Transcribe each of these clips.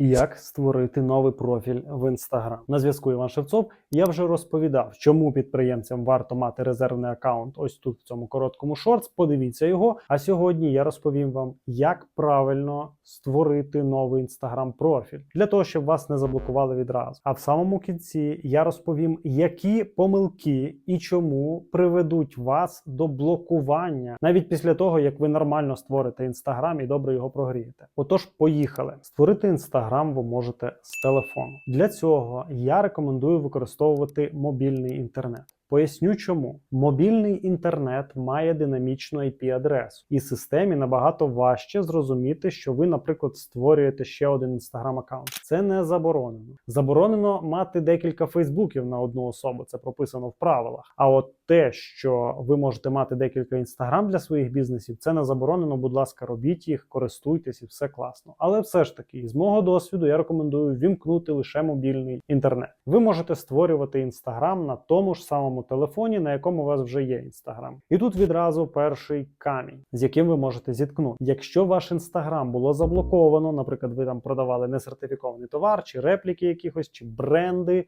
Як створити новий профіль в Instagram? На зв'язку Іван Шевцов. Я вже розповідав, чому підприємцям варто мати резервний аккаунт ось тут в цьому короткому шортс. Подивіться його. А сьогодні я розповім вам, як правильно створити новий Instagram профіль для того, щоб вас не заблокували відразу. А в самому кінці я розповім, які помилки і чому приведуть вас до блокування навіть після того, як ви нормально створите Instagram і добре його прогрієте. Отож, поїхали. Створити Instagram ви можете з телефону. Для цього я рекомендую використовувати мобільний інтернет. Поясню чому. Мобільний інтернет має динамічну IP-адресу, і системі набагато важче зрозуміти, що ви, наприклад, створюєте ще один інстаграм аккаунт. Це не заборонено. Заборонено мати декілька фейсбуків на одну особу. Це прописано в правилах. А от те, що ви можете мати декілька інстаграм для своїх бізнесів, це не заборонено. Будь ласка, робіть їх, користуйтесь і все класно. Але все ж таки, з мого досвіду, я рекомендую вімкнути лише мобільний інтернет. Ви можете створювати інстаграм на тому ж самому телефоні, на якому у вас вже є інстаграм. І тут відразу перший камінь, з яким ви можете зіткнути. Якщо ваш інстаграм було заблоковано, наприклад, ви там продавали несертифікований товар, чи репліки якихось, чи бренди.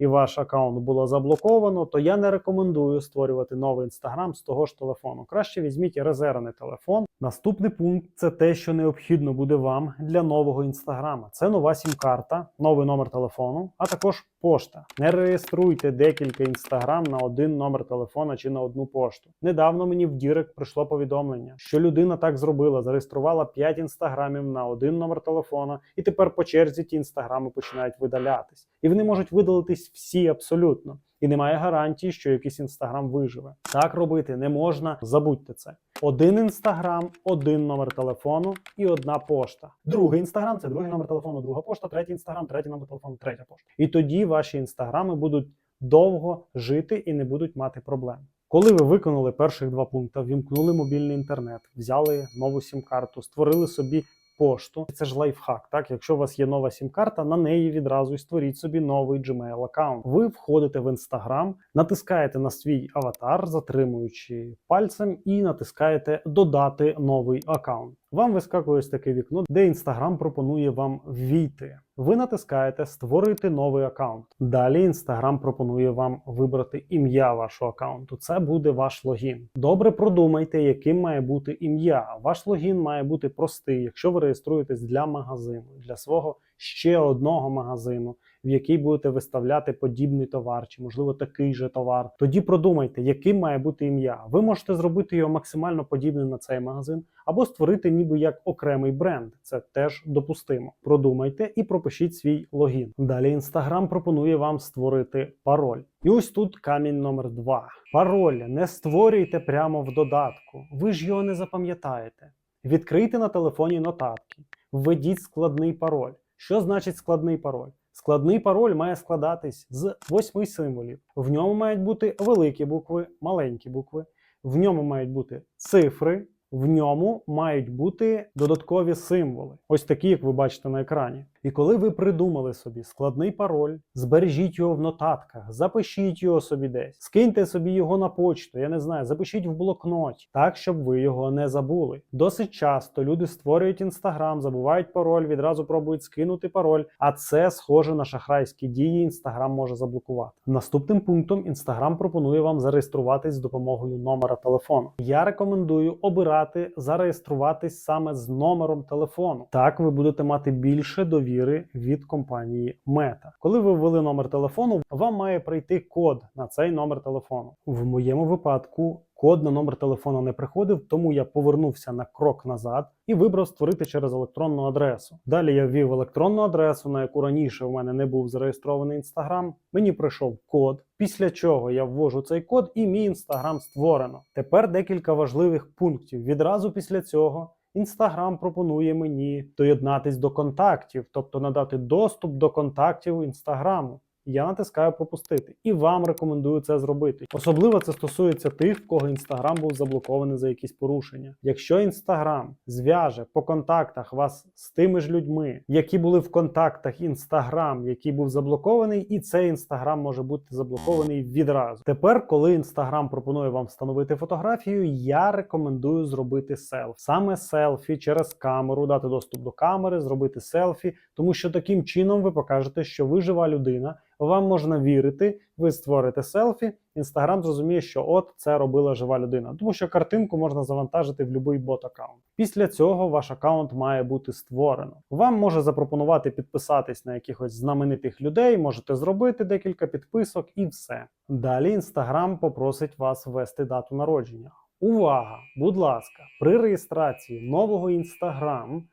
І ваш аккаунт було заблоковано, то я не рекомендую створювати новий інстаграм з того ж телефону. Краще візьміть резервний телефон. Наступний пункт це те, що необхідно буде вам для нового інстаграма. Це нова сім-карта, новий номер телефону, а також пошта. Не реєструйте декілька інстаграм на один номер телефона чи на одну пошту. Недавно мені в Дірект прийшло повідомлення, що людина так зробила, зареєструвала 5 інстаграмів на один номер телефона, і тепер по черзі ті інстаграми починають видалятись. І вони можуть видалитись всі абсолютно. І немає гарантії, що якийсь інстаграм виживе. Так робити не можна. Забудьте це. Один інстаграм, один номер телефону і одна пошта. Другий інстаграм це другий номер телефону, друга пошта, третій інстаграм, третій номер телефону, третя пошта. І тоді ваші інстаграми будуть довго жити і не будуть мати проблем. Коли ви виконали перших два пункти, вімкнули мобільний інтернет, взяли нову сім-карту, створили собі пошту. Це ж лайфхак. Так, якщо у вас є нова сім-карта, на неї відразу і створіть собі новий Gmail аккаунт. Ви входите в Instagram, натискаєте на свій аватар, затримуючи пальцем, і натискаєте Додати новий аккаунт. Вам вискакує ось таке вікно, де Instagram пропонує вам ввійти. Ви натискаєте Створити новий аккаунт. Далі Instagram пропонує вам вибрати ім'я вашого аккаунту. Це буде ваш логін. Добре продумайте, яким має бути ім'я. Ваш логін має бути простий, якщо ви реєструєтесь для магазину, для свого ще одного магазину, в який будете виставляти подібний товар, чи можливо такий же товар. Тоді продумайте, яким має бути ім'я. Ви можете зробити його максимально подібним на цей магазин, або створити ніби як окремий бренд. Це теж допустимо. Продумайте і пропишіть свій логін. Далі Instagram пропонує вам створити пароль. І ось тут камінь номер два. Пароль не створюйте прямо в додатку. Ви ж його не запам'ятаєте. Відкрийте на телефоні нотатки, введіть складний пароль. Що значить складний пароль? Складний пароль має складатись з восьми символів. В ньому мають бути великі букви, маленькі букви, в ньому мають бути цифри, в ньому мають бути додаткові символи, ось такі, як ви бачите на екрані. І коли ви придумали собі складний пароль, збережіть його в нотатках, запишіть його собі десь, скиньте собі його на почту, я не знаю, запишіть в блокноті, так щоб ви його не забули. Досить часто люди створюють інстаграм, забувають пароль, відразу пробують скинути пароль, а це схоже на шахрайські дії. Інстаграм може заблокувати. Наступним пунктом інстаграм пропонує вам зареєструватись з допомогою номера телефону. Я рекомендую обирати зареєструватись саме з номером телефону. Так ви будете мати більше довіри від компанії Meta. Коли ви ввели номер телефону, вам має прийти код на цей номер телефону. В моєму випадку. Код на номер телефону не приходив, тому я повернувся на крок назад і вибрав створити через електронну адресу. Далі я ввів електронну адресу, на яку раніше в мене не був зареєстрований інстаграм. Мені прийшов код, після чого я ввожу цей код, і мій інстаграм створено. Тепер декілька важливих пунктів. Відразу після цього. Інстаграм пропонує мені доєднатись до контактів, тобто надати доступ до контактів інстаграму. Я натискаю пропустити, і вам рекомендую це зробити. Особливо це стосується тих, в кого інстаграм був заблокований за якісь порушення. Якщо інстаграм зв'яже по контактах вас з тими ж людьми, які були в контактах інстаграм, який був заблокований, і цей інстаграм може бути заблокований відразу. Тепер, коли інстаграм пропонує вам встановити фотографію, я рекомендую зробити селфі. Саме селфі через камеру, дати доступ до камери, зробити селфі, тому що таким чином ви покажете, що ви жива людина. Вам можна вірити, ви створите селфі. Інстаграм зрозуміє, що от це робила жива людина, тому що картинку можна завантажити в будь-який бот-аккаунт. Після цього ваш аккаунт має бути створено. Вам може запропонувати підписатись на якихось знаменитих людей, можете зробити декілька підписок і все. Далі Інстаграм попросить вас ввести дату народження. Увага! Будь ласка, при реєстрації нового Інстаграм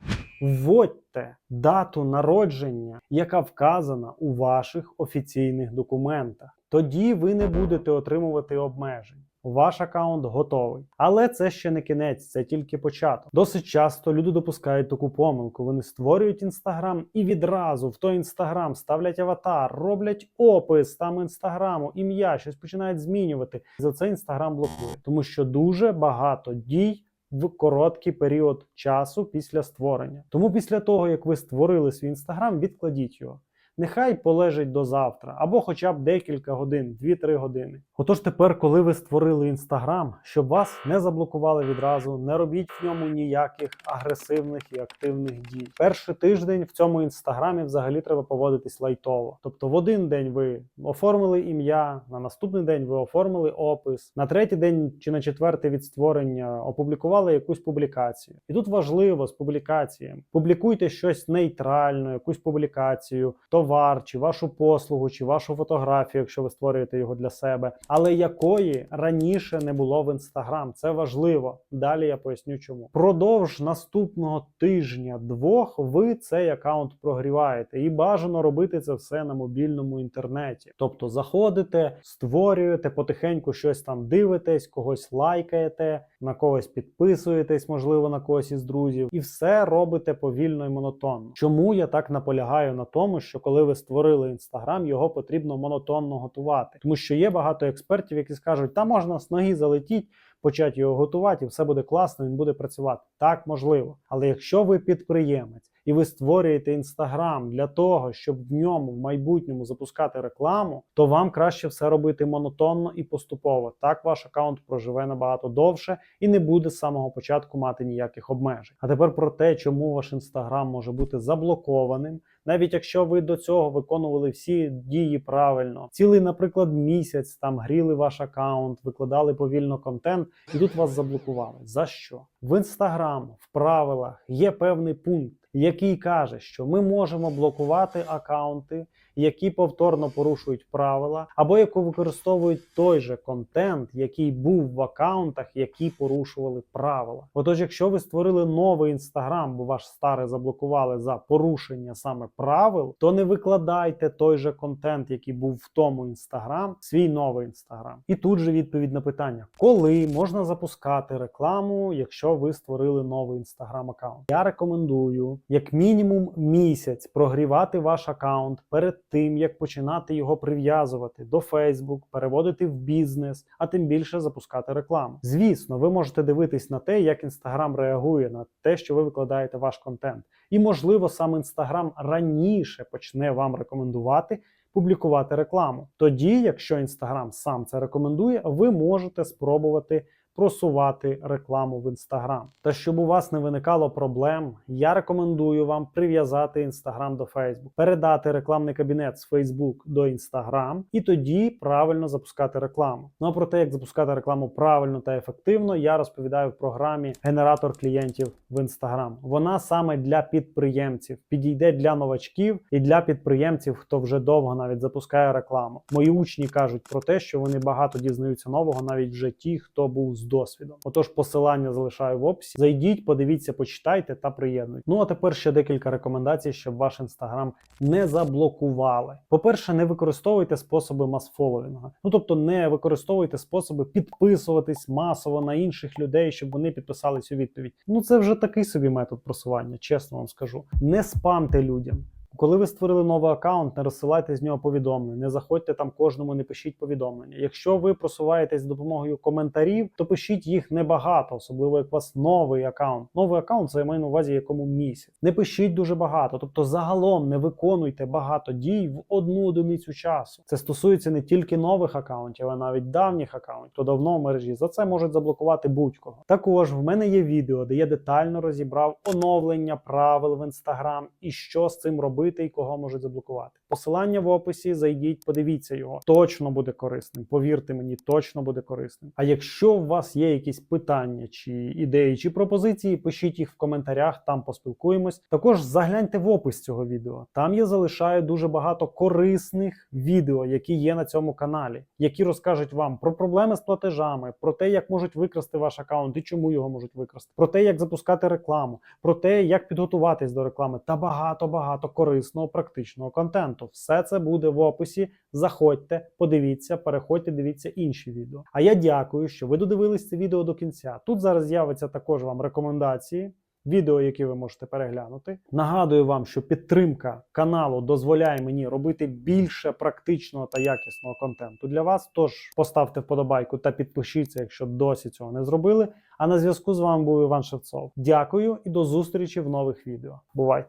вводьте дату народження, яка вказана у ваших офіційних документах. Тоді ви не будете отримувати обмежень. Ваш аккаунт готовий. Але це ще не кінець, це тільки початок. Досить часто люди допускають таку помилку. Вони створюють інстаграм і відразу в той інстаграм ставлять аватар, роблять опис там інстаграму, ім'я, щось починають змінювати. За це інстаграм блокує, тому що дуже багато дій. В короткий період часу після створення. Тому після того, як ви створили свій інстаграм, відкладіть його. Нехай полежить до завтра, або хоча б декілька годин, 2-3 години. Отож, тепер, коли ви створили інстаграм, щоб вас не заблокували відразу, не робіть в ньому ніяких агресивних і активних дій. Перший тиждень в цьому інстаграмі взагалі треба поводитись лайтово. Тобто, в один день ви оформили ім'я, на наступний день ви оформили опис, на третій день чи на четвертий від створення опублікували якусь публікацію. І тут важливо з публікаціями. Публікуйте щось нейтрально, якусь публікацію, товар, чи вашу послугу, чи вашу фотографію, якщо ви створюєте його для себе, але якої раніше не було в інстаграм. Це важливо. Далі я поясню, чому. Продовж наступного тижня-двох ви цей аккаунт прогріваєте, і бажано робити це все на мобільному інтернеті. Тобто заходите, створюєте, потихеньку щось там дивитесь, когось лайкаєте, на когось підписуєтесь, можливо, на когось із друзів, і все робите повільно і монотонно. Чому я так наполягаю на тому, що коли ви створили інстаграм, його потрібно монотонно готувати, тому що є багато експертів, які скажуть, та можна з ноги залетіть. Почати його готувати, і все буде класно, він буде працювати. Так можливо. Але якщо ви підприємець і ви створюєте інстаграм для того, щоб в ньому в майбутньому запускати рекламу, то вам краще все робити монотонно і поступово. Так ваш аккаунт проживе набагато довше і не буде з самого початку мати ніяких обмежень. А тепер про те, чому ваш інстаграм може бути заблокованим. Навіть якщо ви до цього виконували всі дії правильно, цілий, наприклад, місяць там гріли ваш аккаунт, викладали повільно контент, і тут вас заблокували. За що? В інстаграм в правилах є певний пункт, який каже, що ми можемо блокувати аккаунти, які повторно порушують правила, або які використовують той же контент, який був в аккаунтах, які порушували правила. Отож, якщо ви створили новий інстаграм, бо ваш старий заблокували за порушення саме правил, то не викладайте той же контент, який був в тому інстаграм, свій новий інстаграм. І тут же відповідь на питання: коли можна запускати рекламу, якщо ви створили новий інстаграм аккаунт? Я рекомендую як мінімум місяць прогрівати ваш аккаунт перед тим, як починати його прив'язувати до Facebook, переводити в бізнес, а тим більше запускати рекламу. Звісно, ви можете дивитись на те, як Instagram реагує на те, що ви викладаєте ваш контент. І, можливо, сам Instagram раніше почне вам рекомендувати. Публікувати рекламу. Тоді, якщо Instagram сам це рекомендує, ви можете спробувати просувати рекламу в Instagram. Та щоб у вас не виникало проблем, я рекомендую вам прив'язати Instagram до Facebook, передати рекламний кабінет з Facebook до Instagram і тоді правильно запускати рекламу. Ну а про те, як запускати рекламу правильно та ефективно, я розповідаю в програмі Генератор клієнтів в Instagram. Вона саме для підприємців підійде для новачків і для підприємців, хто вже довго навіть запускає рекламу. Мої учні кажуть про те, що вони багато дізнаються нового, навіть вже ті, хто був з досвідом. Отож, посилання залишаю в описі. Зайдіть, подивіться, почитайте та приєднуйте. Ну а тепер ще декілька рекомендацій, щоб ваш інстаграм не заблокували. По-перше, не використовуйте способи масфоловінга. Ну тобто, не використовуйте способи підписуватись масово на інших людей, щоб вони підписались у відповідь. Ну це вже такий собі метод просування, чесно вам скажу. Не спамте людям. Коли ви створили новий аккаунт, не розсилайте з нього повідомлення, не заходьте там кожному, не пишіть повідомлення. Якщо ви просуваєтесь з допомогою коментарів, то пишіть їх небагато, особливо як у вас новий аккаунт. Новий аккаунт це я маю на увазі якому місяць. Не пишіть дуже багато, тобто загалом не виконуйте багато дій в одну одиницю часу. Це стосується не тільки нових аккаунтів, а навіть давніх аккаунтів, хто давно в мережі. За це можуть заблокувати будь-кого. Також в мене є відео, де я детально розібрав оновлення правил в Instagram і що з цим робити і кого можуть заблокувати. Посилання в описі. Зайдіть, подивіться його. Точно буде корисним. Повірте мені, точно буде корисним. А якщо у вас є якісь питання, чи ідеї, чи пропозиції, пишіть їх в коментарях, там поспілкуємось. Також загляньте в опис цього відео. Там я залишаю дуже багато корисних відео, які є на цьому каналі, які розкажуть вам про проблеми з платежами, про те, як можуть викрасти ваш аккаунт і чому його можуть викрасти, про те, як запускати рекламу, про те, як підготуватись до реклами, та багато багато корисного практичного контенту. Все це буде в описі. Заходьте, подивіться, переходьте, дивіться інші відео. А я дякую, що ви додивились це відео до кінця. Тут зараз з'явиться також вам рекомендації. Відео, які ви можете переглянути. Нагадую вам, що підтримка каналу дозволяє мені робити більше практичного та якісного контенту для вас. Тож поставте вподобайку та підпишіться, якщо досі цього не зробили. А на зв'язку з вами був Іван Шевцов. Дякую і до зустрічі в нових відео. Бувайте!